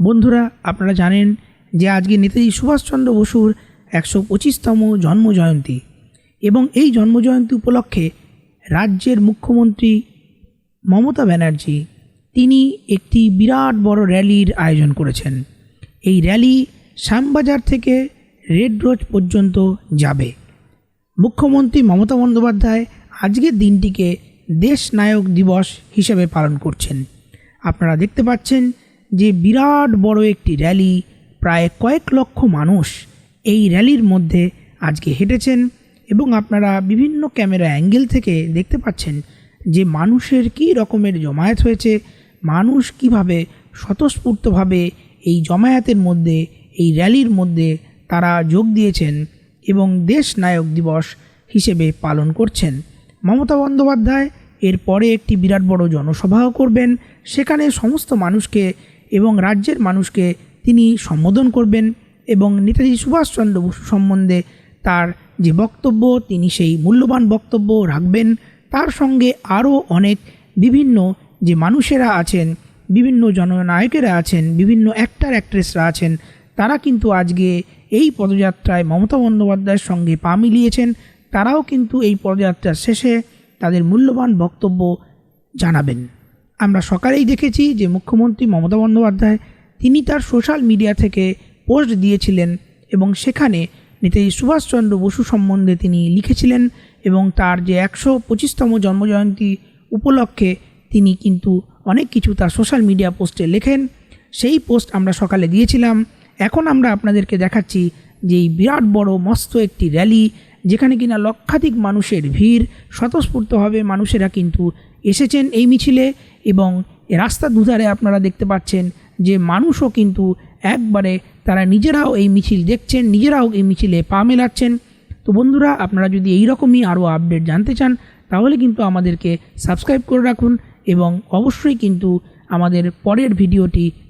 বন্ধুরা, আপনারা জানেন যে আজকে নেতাজি সুভাষচন্দ্র বসুর একশো পঁচিশতম জন্মজয়ন্তী এবং এই জন্মজয়ন্তী উপলক্ষে রাজ্যের মুখ্যমন্ত্রী মমতা ব্যানার্জি তিনি একটি বিরাট বড় র্যালির আয়োজন করেছেন। এই র্যালি শ্যামবাজার থেকে রেড রোজ পর্যন্ত যাবে। মুখ্যমন্ত্রী মমতা বন্দ্যোপাধ্যায় আজকের দিনটিকে দেশ নায়ক দিবস হিসেবে পালন করছেন। আপনারা দেখতে পাচ্ছেন যে বিরাট বড় একটি র্যালি, প্রায় কয়েক লক্ষ মানুষ এই র্যালির মধ্যে আজকে হেঁটেছেন এবং আপনারা বিভিন্ন ক্যামেরা অ্যাঙ্গেল থেকে দেখতে পাচ্ছেন যে মানুষের কী রকমের জমায়েত হয়েছে, মানুষ কীভাবে স্বতঃস্ফূর্তভাবে এই জমায়েতের মধ্যে, এই র্যালির মধ্যে তারা যোগ দিয়েছেন এবং দেশ নায়ক দিবস হিসেবে পালন করছেন। মমতা বন্দ্যোপাধ্যায় এরপরে একটি বিরাট বড় জনসভাও করবেন, সেখানে সমস্ত মানুষকে এবং রাজ্যের মানুষকে তিনি সম্বোধন করবেন এবং নেতাজি সুভাষচন্দ্র বসু সম্বন্ধে তার যে বক্তব্য, তিনি সেই মূল্যবান বক্তব্য রাখবেন। তার সঙ্গে আরও অনেক বিভিন্ন যে মানুষেরা আছেন, বিভিন্ন জননায়কেরা আছেন, বিভিন্ন অ্যাক্টার অ্যাক্ট্রেসরা আছেন, তারা কিন্তু আজকে এই পদযাত্রায় মমতা বন্দ্যোপাধ্যায়ের সঙ্গে পা মিলিয়েছেন। তারাও কিন্তু এই পদযাত্রার শেষে তাদের মূল্যবান বক্তব্য জানাবেন। আমরা সকালেই দেখেছি যে মুখ্যমন্ত্রী মমতা বন্দ্যোপাধ্যায় তিনি তার সোশ্যাল মিডিয়া থেকে পোস্ট দিয়েছিলেন এবং সেখানে নেতাজি সুভাষচন্দ্র বসু সম্বন্ধে তিনি লিখেছিলেন এবং তার যে একশো পঁচিশতম জন্মজয়ন্তী উপলক্ষে তিনি কিন্তু অনেক কিছু তার সোশ্যাল মিডিয়া পোস্টে লেখেন। সেই পোস্ট আমরা সকালে দিয়েছিলাম। এখন আমরা আপনাদেরকে দেখাচ্ছি যে এই বিরাট বড় মস্ত একটি র্যালি যেখানে কিনা লক্ষাধিক মানুষের ভিড়, স্বতঃস্ফূর্তভাবে মানুষেরা কিন্তু এসেছেন এই মিছিলে এবং এ রাস্তার দুধারে আপনারা দেখতে পাচ্ছেন যে মানুষও কিন্তু একবারে তারা নিজেরাও এই মিছিল দেখছেন, নিজেরাও এই মিছিলে পা মেলাচ্ছেন। তো বন্ধুরা, আপনারা যদি এই রকমই আরও আপডেট জানতে চান, তাহলে কিন্তু আমাদেরকে সাবস্ক্রাইব করে রাখুন এবং অবশ্যই কিন্তু আমাদের পরের ভিডিওটি